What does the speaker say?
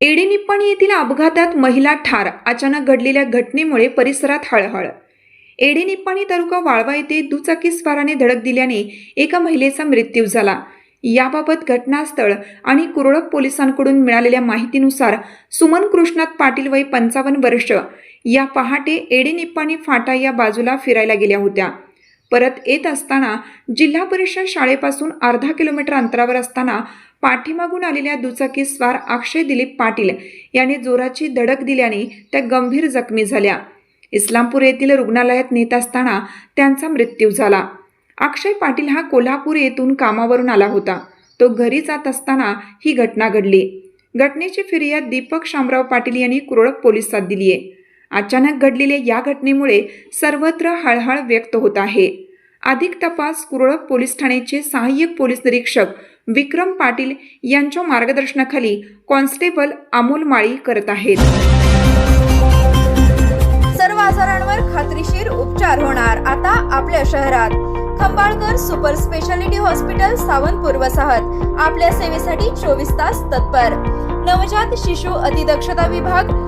Eddy Nippani येथील अपघातात महिला ठार. अचानक घडलेल्या घटनेमुळे परिसरात हळहळ. एडी निप्पाणी तालुका वाळवा येथे दुचाकी स्वाराने धडक दिल्याने एका महिलेचा मृत्यू झाला. याबाबत घटनास्थळ आणि कुरळक पोलिसांकडून मिळालेल्या माहितीनुसार सुमन कृष्णात पाटील वय पंचावन्न वर्ष. या पहाटे एडेनिप्पाणी फाटा या बाजूला फिरायला गेल्या होत्या. परत येत असताना जिल्हा परिषद शाळेपासून अर्धा किलोमीटर अंतरावर असताना पाठीमागून आलेल्या दुचाकी स्वार अक्षय दिलीप पाटील याने जोराची धडक दिल्याने त्या गंभीर जखमी झाल्या. इस्लामपूर येथील रुग्णालयात नेत असताना त्यांचा मृत्यू झाला. अक्षय पाटील हा कोल्हापूर येथून कामावरून आला होता. तो घरी जात असताना ही घटना घडली. घटनेची फिर्याद दीपक शामराव पाटील यांनी कुरळक पोलिसात दिली आहे अचानक घडलेल्या या घटनेमुळे सर्वत्र हळहळ व्यक्त होत आहे. अधिक तपास कुरळप पोलीस ठाण्याचे सहाय्यक पोलीस निरीक्षक विक्रम पाटील यांच्या मार्गदर्शनाखाली कॉन्स्टेबल अमोल माळी करत आहेत. सर्व आजारांवर खात्रीशीर उपचार होणार. आता आपल्या शहरात Khambalkar super speciality hospital Sawantpur वसाहत. आपल्या सेवेसाठी चोवीस तास तत्पर. नवजात शिशु अतिदक्षता विभाग